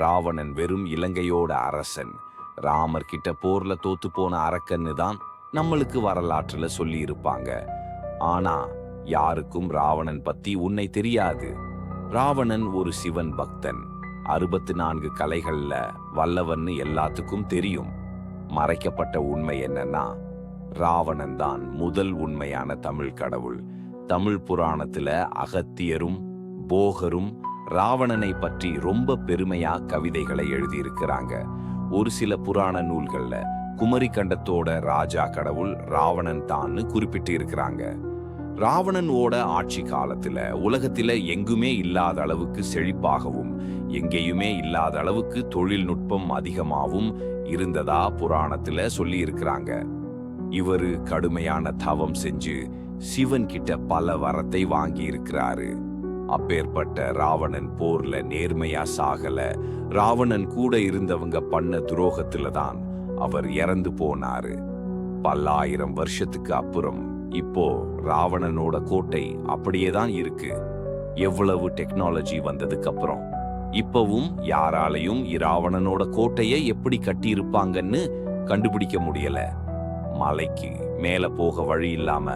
ராவணன் வெறும் இலங்கையோட அரசன். ராமர் கிட்ட போர்ல தோத்து போன அரக்கன்னு தான் நம்மளுக்கு வரலாற்றுல சொல்லி இருப்பாங்க ஆனா யாருக்கும் ராவணன் பத்தி உன்னை தெரியாது. ராவணன் ஒரு சிவன் பக்தன். அறுபத்து நான்கு கலைகள்ல வல்லவன்னு எல்லாத்துக்கும் தெரியும். மறைக்கப்பட்ட உண்மை என்னன்னா ராவணன் தான் முதல் உண்மையான தமிழ் கடவுள். தமிழ் புராணத்துல அகத்தியரும் போகரும் ராவணனை பற்றி ரொம்ப பெருமையா கவிதைகளை எழுதியிருக்கிறாங்க. ஒரு சில புராண நூல்கள்ல குமரி கண்டத்தோட ராஜா கடவுள் ராவணன் தான்னு குறிப்பிட்டு இருக்கிறாங்க ராவணனோட ஆட்சி காலத்துல உலகத்துல எங்குமே இல்லாத அளவுக்கு செழிப்பாகவும் எங்கேயுமே இல்லாத அளவுக்கு தொழில்நுட்பம் அதிகமாகவும் இருந்ததா புராணத்துல சொல்லி இருக்கிறாங்க இவரு கடுமையான தவம் செஞ்சு சிவன் கிட்ட பல வரத்தை வாங்கி இருக்கிறாரு அப்பேற்பட்ட ராவணன் போர்ல நேர்மையா சாகல. ராவணன் கூட இருந்தவங்க பண்ண துரோகத்துல தான் அவர் இறந்து போனாரு. பல்லாயிரம் வருஷத்துக்கு அப்புறம் இப்போ ராவணனோட கோட்டை அப்படியே தான் இருக்கு. எவ்வளவு டெக்னாலஜி வந்ததுக்கு அப்புறம். இப்பவும் யாராலையும் இராவணனோட கோட்டையை எப்படி கட்டியிருப்பாங்கன்னு கண்டுபிடிக்க முடியல. மலைக்கு மேல போக வழி இல்லாம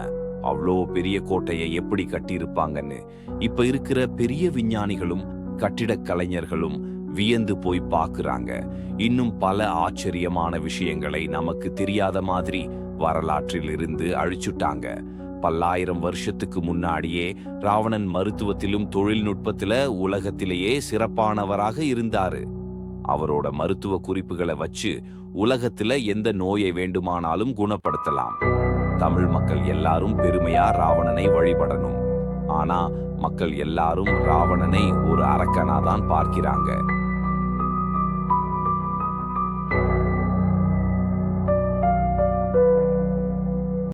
அவ்வளோ பெரிய கோட்டையை எப்படி கட்டியிருப்பாங்கன்னு. இப்ப இருக்கிற பெரிய விஞ்ஞானிகளும் கட்டிடக் கலைஞர்களும் வியந்து போய் பார்க்குறாங்க. இன்னும் பல ஆச்சரியமான விஷயங்களை நமக்கு தெரியாத மாதிரி வரலாற்றில் இருந்து அழிச்சுட்டாங்க. பல்லாயிரம் வருஷத்துக்கு முன்னாடியே ராவணன் மருத்துவத்திலும் தொழில்நுட்பத்தில உலகத்திலேயே சிறப்பானவராக இருந்தாரு. அவரோட மருத்துவ குறிப்புகளை வச்சு உலகத்துல எந்த நோயை வேண்டுமானாலும் குணப்படுத்தலாம். தமிழ் மக்கள் எல்லாரும் பெருமையா ராவணனை வழிபடணும். ஆனா மக்கள் எல்லாரும் ராவணனை ஒரு அரக்கனா தான் பார்க்கிறாங்க.